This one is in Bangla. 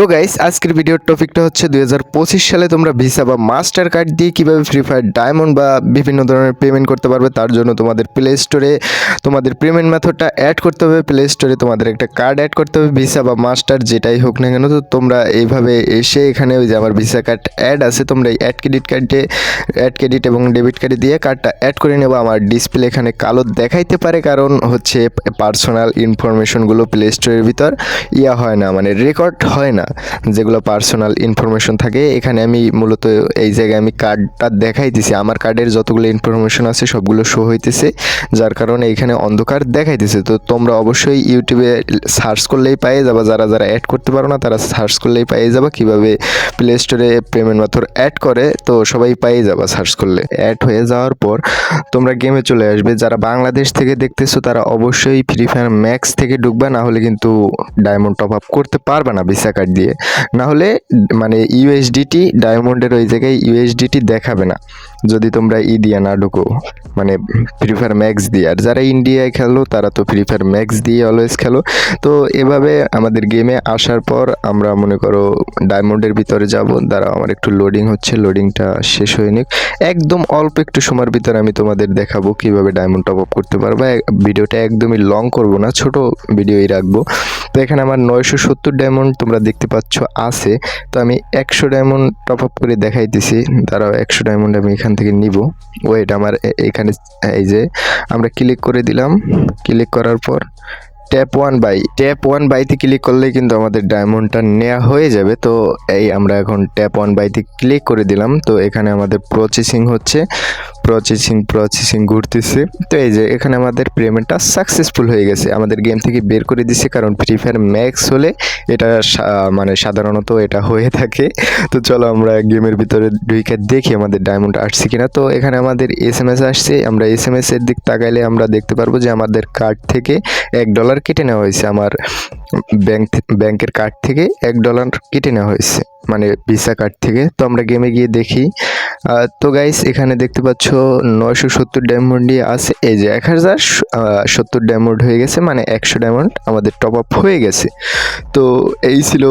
তো গাইস আজকের ভিডিওর টপিকটা হচ্ছে দু হাজার পঁচিশ সালে তোমরা ভিসা বা মাস্টার কার্ড দিয়ে কীভাবে ফ্রি ফায়ার ডায়মন্ড বা বিভিন্ন ধরনের পেমেন্ট করতে পারবে, তার জন্য তোমাদের প্লে স্টোরে তোমাদের পেমেন্ট মেথডটা অ্যাড করতে হবে। প্লে স্টোরে তোমাদের একটা কার্ড অ্যাড করতে হবে ভিসা বা মাস্টার যেটাই হোক না কেন, তো তোমরা এইভাবে এসে এখানে ওই যে আমার ভিসা কার্ড অ্যাড আছে, তোমরা এই অ্যাড ক্রেডিট কার্ডে অ্যাড ক্রেডিট এবং ডেবিট কার্ডে দিয়ে কার্ডটা অ্যাড করে নেব। আমার ডিসপ্লে এখানে কালো দেখাইতে পারে, কারণ হচ্ছে পার্সোনাল ইনফরমেশনগুলো প্লে স্টোরের ভিতর ইয়া হয় না মানে রেকর্ড হয় না। যেগুলো পার্সোনাল ইনফরমেশন থাকে, এখানে আমি মূলত এই জায়গায় আমি কার্ডটা দেখাইতেছি আমার কার্ডের যতগুলো ইনফরমেশন আছে, সবগুলো শো হইতেছে। যার কারণে এখানে অন্ধকার দেখাইতেছে। তো তোমরা অবশ্যই ইউটিউবে সার্চ করলেই পেয়ে যাবা। যারা যারা অ্যাড করতে পারো না, তারা সার্চ করলেই পেয়ে যাবা। কীভাবে প্লে স্টোরে পেমেন্ট মেথড অ্যাড করে, তো সবাই পেয়ে যাবা সার্চ করলে। অ্যাড হয়ে যাওয়ার পর তোমরা গেমে চলে আসবে। যারা বাংলাদেশ থেকে দেখতেছো, তারা অবশ্যই ফ্রি ফায়ার ম্যাক্স থেকে ঢুকবা। না হলে কিন্তু ডায়মন্ড টপ আপ করতে পারবে না ভিসা কার্ড দিয়ে। না হলে মানে ইউএসডিটি ডায়মন্ডের ওই জায়গায় ইউএসডিটি দেখাবে না। যদি তোমরা ই দিয়ে না ঢুকো মানে ফ্রি ফায়ার ম্যাক্স দিয়ে। আর যারা ইন্ডিয়ায় খেলো, তারা তো ফ্রি ফায়ার ম্যাক্স দিয়ে অলওয়েজ খেলো। তো এভাবে আমাদের গেমে আসার পর আমরা মনে করো ডায়মন্ডের ভিতরে যাব। দ্বারা আমার একটু লোডিং হচ্ছে লোডিংটা শেষ হয়ে নিক। একদম অল্প একটু সময়ের ভিতরে আমি তোমাদের দেখাবো কীভাবে ডায়মন্ড টপ আপ করতে পারব। ভিডিওটা একদমই লং করব না, ছোট ভিডিওই রাখব। তো এখানে আমার নয়শো সত্তর ডায়মন্ড তোমরা দেখতে পাচ্ছ আছে। তো আমি একশো ডায়মন্ড টপ আপ করে দেখাইতেছি। তারাও একশো ডায়মন্ড আমি এখান থেকে নিব। ওয়েট আমার এখানে, এই যে আমরা ক্লিক করে দিলাম। ক্লিক করার পর tap one by tap one বাইতে ক্লিক করলেই কিন্তু আমাদের ডায়মন্ডটা নেওয়া হয়ে যাবে। তো এই আমরা এখন ট্যাপ ওয়ান বাইতে ক্লিক করে দিলাম। তো এখানে আমাদের প্রসেসিং হচ্ছে। প্রসেসিং প্রসেসিং ঘুরতেছে। তো এই যে এখানে আমাদের পেমেন্টটা সাকসেসফুল হয়ে গেছে। আমাদের গেম থেকে বের করে দিচ্ছে কারণ ফ্রি ফায়ার ম্যাক্স হলে এটা মানে সাধারণত এটা হয়ে থাকে। তো চলো আমরা গেমের ভিতরে ঢুকে দেখি আমাদের ডায়মন্ড আসছে কিনা। তো এখানে আমাদের এস এম এস আসছে। আমরা এস এম এস এর দিক তাকাইলে আমরা দেখতে পারব যে আমাদের কার্ড থেকে এক ডলার কেটে নেওয়া হয়েছে আমার ব্যাংক ব্যাংকের কার্ড থেকে এক ডলার কেটে নেওয়া হয়েছে মানে ভিসা কার্ড থেকে। তো আমরা গেমে গিয়ে দেখি। তো গাইস এখানে দেখতে পাচ্ছ নয়শো সত্তর ডায়মন্ডই আছে। এই যে এক হাজার সত্তর ডায়মন্ড হয়ে গেছে মানে একশো ডায়মন্ড আমাদের টপ আপ হয়ে গেছে। তো এই ছিল